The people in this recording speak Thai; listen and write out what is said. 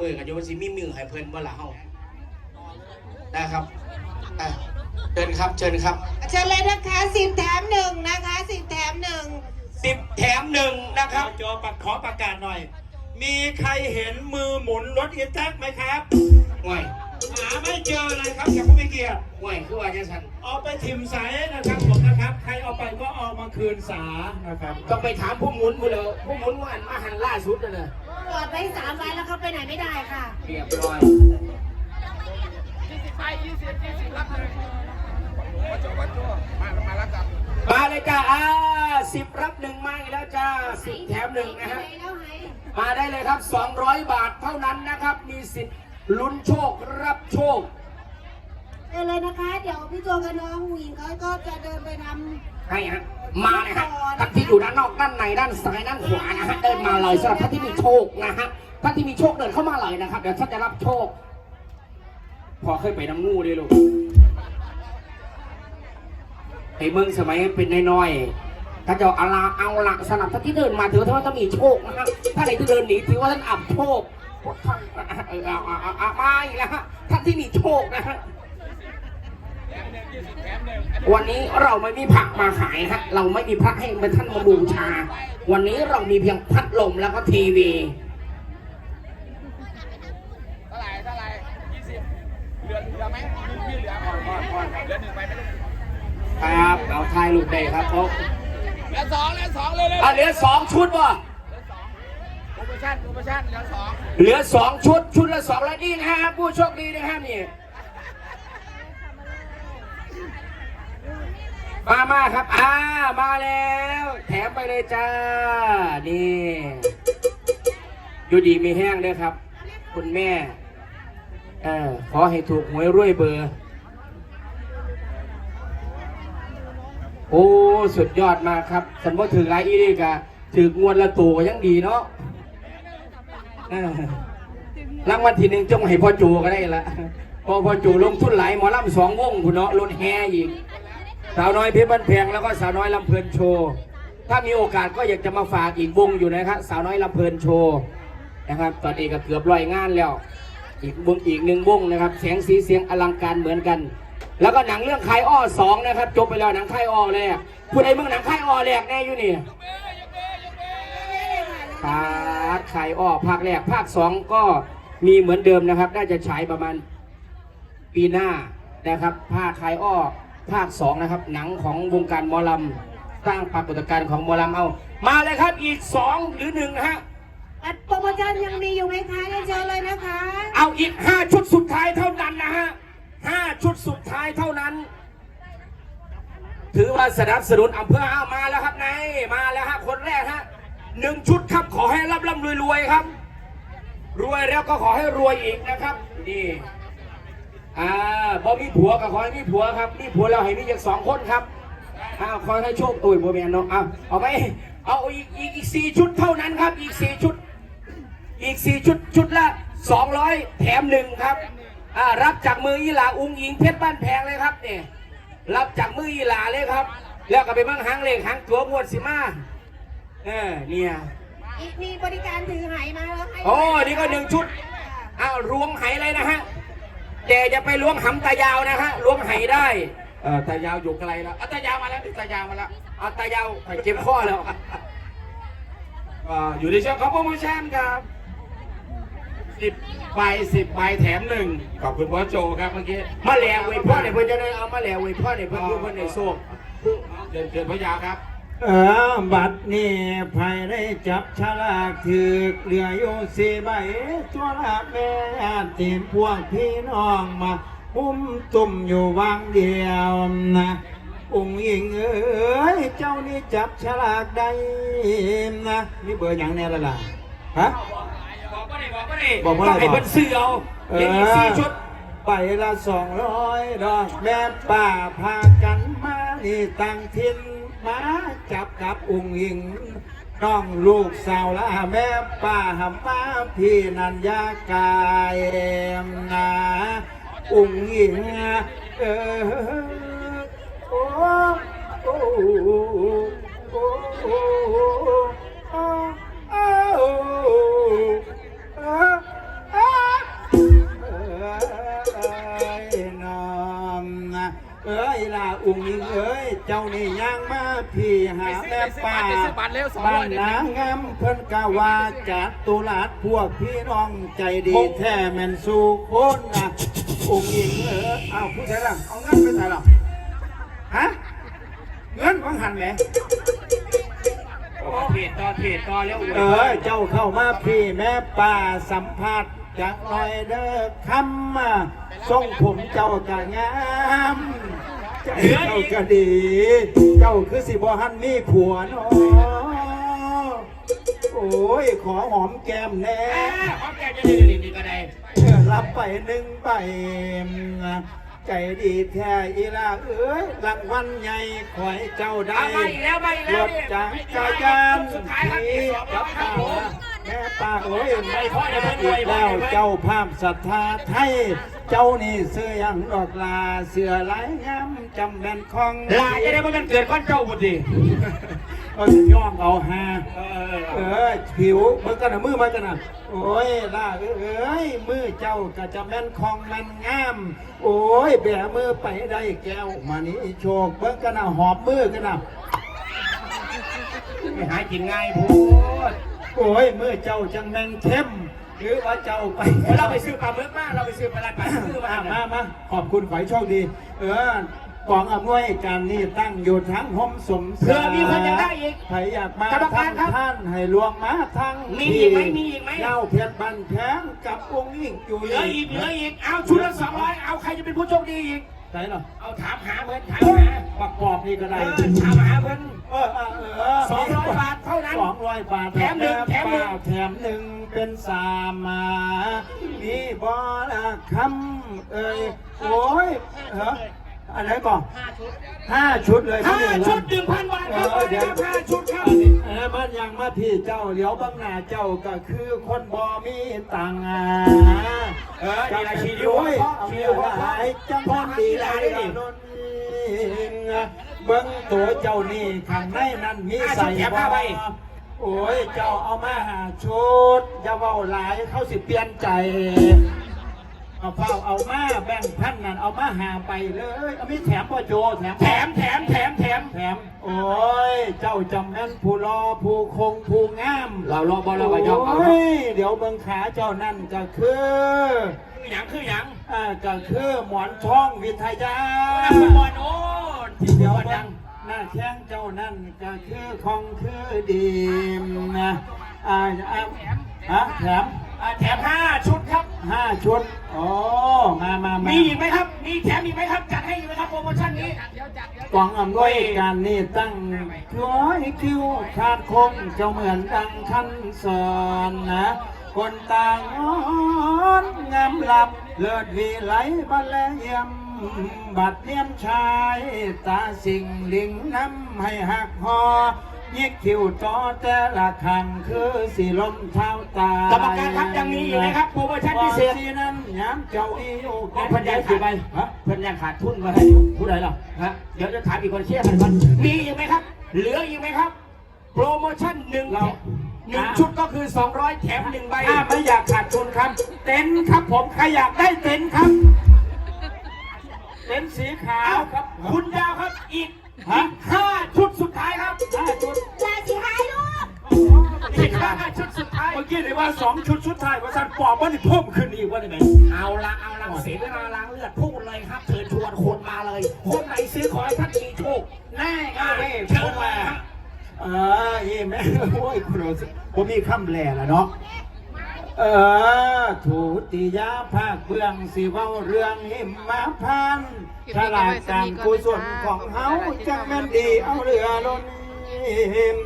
มือกันอยู่ว่าสิมีมือให้เพิ่นบ่ล่ะเฮานะครับอะเชิญครับ เชิญครับเชิญเลยนะคะสิบแถมหนึ่งนะคะสิบแถมหนึ่งสิบแถมหนึ่งนะคครัรับบจอปัดขอประกาศหน่อย มีใครเห็นมือหมุนรถอีแท็กไหมครับห่วยหาไม่ เจอเลยครับจากผู้มีเกียรติห่วยคือว่าจังซั่นเอาไปทิมสายนะครับผมนะครับ ใครเอาไปก็เอามาคืนสานะครับต้องไปถามผู้หมุนผู้เด้อผู้หมุนว่าอันมาหันล่าสุดนั่นน่ะจอดไว้สามวันแล้วเขาไปไหนไม่ได้ค่ะ เรียบร้อยมาเลยจ้าอ่าสิบรับหนึ่งมาอีกแล้วจ้าสิบแถมหนึ่งนะฮะ มาได้เลยครับ 200 บาทเท่านั้นนะครับ มีสิทธิ์ ลุ้นโชครับโชคเชิญเลยนะคะ เดี๋ยวพี่ตัวกับน้องหญิงเขาก็จะเดินไปทให้ฮะมาเลยฮะท่านที่อยู่ด้านนอกด้านในด้านซ้ายด้านขวานะฮะเดินมาเลยสำหรับท่านที่มีโชคนะฮะท่านที่มีโชคเดินเข้ามาเลยนะครับเดี๋ยวท่านจะรับโชค พอเคยไปน้ำงูด้วยลูกไอ้เมืองสมัยเป็นน้อยๆถ้าจะเอาละเอาละสำหรับท่านที่เดินมาถือว่าท่านต้องมีโชคนะฮะถ้าไหนที่เดินหนีถือว่าท่านอับโชค ท่านเออเอาเอาเอามาอีกแล้วฮะท่านที่มีโชคนะฮะวันนี้เราไม่มีผักมาขายฮะ เราไม่มีพระให้เป็นท่านมาบูชา วันนี้เรามีเพียงพัดลมแล้วก็ทีวีเท่าไหร่เท่าไหร่ยี่สิบเหลือเหลือไหมมีเหลือก่อนก่อนก่อนเหลือหนึ่งไปไม่ได้ครับเอาทายลูกได้ครับเพราเหลือสองเหลือสองเลยเลยอะเหลือสองชุดวะ ชั่นโปรโมชั่นเหลือสองเหลือสองชุดชุดละสองแล้วนี่นะฮะผู้โชคดีนะฮะนี่มามาครับอ่ามาแล้ว แถมไปเลยจ้า นี่อยู่ดีมีแห้งด้วยครับ คุณแม่เออขอให้ถูกหวยรวยเบอร์ โอ้ สุดยอดมากครับฉันว่าถือไรอีนี่กะถืองวดละตัวก็ยังดีเนาะ รางวัลที่หนึ่งจงให้พ่อจูก็ได้ละพอพ่อจูลงทุนหลายหมอลำสองวงคุณเนาะรถแห่อีก สาวน้อยเพชรบ้านแพงแล้วก็สาวน้อยลำเพลินโชว์ถ้ามีโอกาสก็อยากจะมาฝากอีกวงอยู่นะครับสาวน้อยลำเพลินโชว์นะครับ ตอนนี้ก็เกือบร้อยงานแล้ว อีกวงอีกหนึ่งวงนะครับเสียงสีเสียงอลังการเหมือนกัน แล้วก็หนังเรื่องคายอ้อสองนะครับ จบไปแล้วหนังคายอ้อแรกผู้ใดเมื่อหนังคายอ้อแรกแน่อยู่นี่ปาด คายอ้อภาคแรก ภาคสองก็มีเหมือนเดิมนะครับ น่าจะฉายประมาณปีหน้านะครับภาคคายอ้อภาคสองนะครับ หนังของวงการหมอลำสร้างปรากฏการณ์ของหมอลำเอา มาเลยครับอีกสองหรือหนึ่งนะฮะำบัตรโปรโมชั่นยังมีอยู่ไหมคะเรียนเชิญเลยนะคะ เอาอีกห้าชุดสุดท้ายเท่านั้นนะฮะห้าชุดสุดท้ายเท่านั้น ถือว่าสนับสนุนอำเภอเอามาแล้วครับนายมาแล้วฮะคนแรกฮะ หนึ่งชุดครับขอให้ร่ำร่ำรวยรวยครับ รวยแล้วก็ขอให้รวยอีกนะครับนี่อ่าพอมีผัวก็ขอให้มีผัวครับมีผัวแล้วให้มีอย่างสองคนครับอ้าวขอให้โชคโอ้ยโมเมนเนาะเอาเอาไหมเอาอีกอีกอีกสี่ชุดเท่านั้นครับ อีกสี่ชุด อีกสี่ชุดชุดละสองร้อยแถมหนึ่งครับอ่ารับจากมืออีหลาอุ้งอิงเพชรบ้านแพงเลยครับเนี่ยรับจากมืออีหลาเลยครับ แล้วก็ไปมั่งหางเลขหางตัวงวดสิมา เออเนี่ยอีกมีบริการถือไหมาแล้วให้โอ้นี่ก็หนึ่งชุดอ้าวล้วงไหเลยนะฮะแต่จะไปล้วงหำตายาวนะฮะล้วงไหได้เออตายาวอยู่ไกลแล้วอะตายาวมาแล้วตายาวมาแล้วเอาตายาวไปเจ็บข้อแล้วอ่าอยู่ในช่วงของโปรโมชั่นครับสิบใบสิบใบแถมหนึ่งขอบคุณพ่อโจครับเมื่อกี้มาแล้วเว้ยพ่อเนี่ยเพื่อนจะได้เอามาแล้วเว้ยพ่อเนี่ยเพื่อนเพื่อนในโซ่เดินเดินพระยาวครับ เออบัดนี้ภายได้จับฉลากถือเหลืออยู่สี่ใบตัวละแม่ทีมพวกพี่น้องมาอุ้มตุ่มอยู่วางเดียวนะองค์หญิงเอ้ยเจ้านี่จับฉลากได้นะนี่เบอร์อย่างแน่ละล่ะฮะบอกก็ได้บอกก็ได้บอกว่าอะไรให้เพิ่นซื้อเอาเอเดี๋ยวอีกสี่ชุดใบละสองร้อยดอกแม่ป่าพากันมานี่ตั้งทิน มาจับกับองค์หญิงน้องลูกสาวละแม่ป้าหำมาพี่นันยากายนะองค์หญิงเออโอ้โอ้โอ้ เจ้านี่ย่างมาพี่หาแม่ป่าปซื้อบัตรเร็วสองร้บ้านนางงามเพิ่นกะว่าจัดตุลาดพวกพี่น้องใจดีแท้แม่นสู่คนนะองค์หญิงเออเอาผู้ใดล่ะเอาเงินไปใส่ล่ะฮะเงินของหันแหมเพจต่อเพจต่อแล้วเออเจ้าเข้ามาพี่แม่ป่าสัมภาษณ์จากหน่อยเด้อคำมาทรงผมเจ้ากะงาม เจ้าก็ดี เจ้าคือสิบ่หันมีผัวเนาะโอ้ย ขอหอมแก้มแน่พร้อมแกจะได้ดีดีก็ได้เออรับไปหนึ่งใบใจดีแท้อีลาเอ้ยรางวัลใหญ่ขอให้เจ้าได้เอามแล้วมาอีกรแล้วถนี่จักรยานสุดท้ายครับอีกสองร้อยครับผมแม่ป้าโอ้ยไม่พอเดี๋ยวเพิ่นอีกไว้แล้วเจ้าภาพศรัทธาไทย เจ้านี่เสื้อยังดอกลาเสื้อลายงามจำแม่นของลาจะได้ว่ามันเกิดก้อนเจ้าบุตรีเออย่อมเอาหาเออเออผิวมันกันนะมือมันกันนะโอ้ยล่าเอ้ยมือเจ้าก็จะแม่นคองแม่นงาม โอ้ยแบมือไปได้แก้วมานี่โชคเบิ่งกันนะหอบมือกันนะไม่หากินง่ายพูด โอ้ยมือเจ้าจังแม่นเข้มหรือว่าเจ้าไปเดี๋ยวเราไปซื้อปลาหมึกมาเราไปซื้อปลาปลาซื้อมามามามาขอบคุณขอให้โชคดี เออกองอำนวยการนี่ตั้งอยู่ทั้งห้องสมเผื่อมีคนอยากได้อีกใครอยากมากรรมการครับท่านให้ลวงมาทั้งมีอีกไหมมีอีกไหมเจ้าเพชรบันแพงกับองค์ยิ่งอยู่เหลืออีกเหลืออีกเอาชุดละสองร้อยเอาใครจะเป็นผู้โชคดีอีก ไหนเหรอเอาถามหาเพิ่นถามหาประกอบนี่ก็เอได้อถามหาเพิ่นเออเออเออสองร้อยบาทเท่านั้นสองร้อยบาทแถมหนึ่งแถมหนึ่งแถมหนึ่งเป็นสามมามีบอละคำเอ้ยโอ้ยเหรอ อันไหนก่อนห้าชุดเลยห้าพี่ชุดหนึ่งพันบาทครับเออเดี๋ยวห้าชุดครับเออมันยังมาพี่เจ้าเดี๋ยวบางหน้าเจ้าก็คือคนบ่มีตังค์อะเออนี่ละชีดิวโอ้ยพ่อเอาชีเมีดิยวพ่อหลายจังหวัดดีหลายนี่นนเบิ้งตัวเจ้านี่ข้างในนั้นมีใส่บ่โอ้ยเจ้าเอามาหาชุดอย่าเว้าหลายเขาสิเปลี่ยนใจ เอาเฝ้าเอามาแบ่งพันนั่นเอามาหาไปเลยเอามีแถมพ่อโจแถมแถมแถมแถมแถมแถม โอ้ย เจ้าจำแม่นผู้รอผู้คงผู้งามเรารอบอลเราก็ยอมเอา โอ้ยเดี๋ยวเบิ่งขาเจ้านั่นก็คือคือหยังคือหยังอ่าก็คือหมอนท้องวิทยา นักบอลโอ้ที่เดี๋เดียยววกันเบิ่ยังงหน้าแข้งเจ้านั่นก็คือของคือดีนะอ่าอ่าฮะแถม อ่าแถมห้าชุดครับห้าชุดโอ้มามามามีอีกไหมครับ มีแถมอีกไหมครับ จัดให้อีกไหมครับโปรโมชั่นนี้ กองอำนวยการนี่ตั้งร้อยคิวขาดคงเจ้าเหมือนดังคันสอนนะ คนต่างอ้อนงามหลับ เลิศวีไหลบัลเลเยี่ยม บัดเนียมชาย ตาสิ่งลิงน้ำให้หักหอ ยิกคิวจอแต่ละครั้งคือสีลมเท้าตากรรมการครับยังมีอยู่ไหมครับโปรโมชั่นพิเศษที่นั้นย้ำเจ้าอีโอเพิ่นยังขาดไปฮะเพิ่นยังขาดทุนมาให้ผู้ใดล่ะฮะเดี๋ยวจะถามอีกคนเชื่อกันก่อนมีอีกไหมครับ เหลืออีกไหมครับ โปรโมชั่นหนึ่งเราหนึ่งชุดก็คือ 200 แถมหนึ่งใบถ้าไม่อยากขาดทุนครับ เต็นท์ครับผมใครอยากได้เต็นท์ครับ เต็นท์สีขาวเอาครับคุณ องชุดสุดท้ายว่าสันปอบว่านี่เพิ่มขึ้นอีกว่าได้ไหมเอาละเอาละเสียเวลาล้างเลือดพูดเลยครับเชิญชวนคนมาเลย คนไหนซื้อขอให้ท่านมีโชคแน่อะเชิญมาครับเอออีแม่โอ้ยคุณโรสผมมีคำแหล่ละเนาะเออถูติยาภาคเบื้องสีเว้าเรื่องหิมมาพันธ์ฉลาดการกุศลของเฮาจังแม่นดีเอาเรือล้นหิม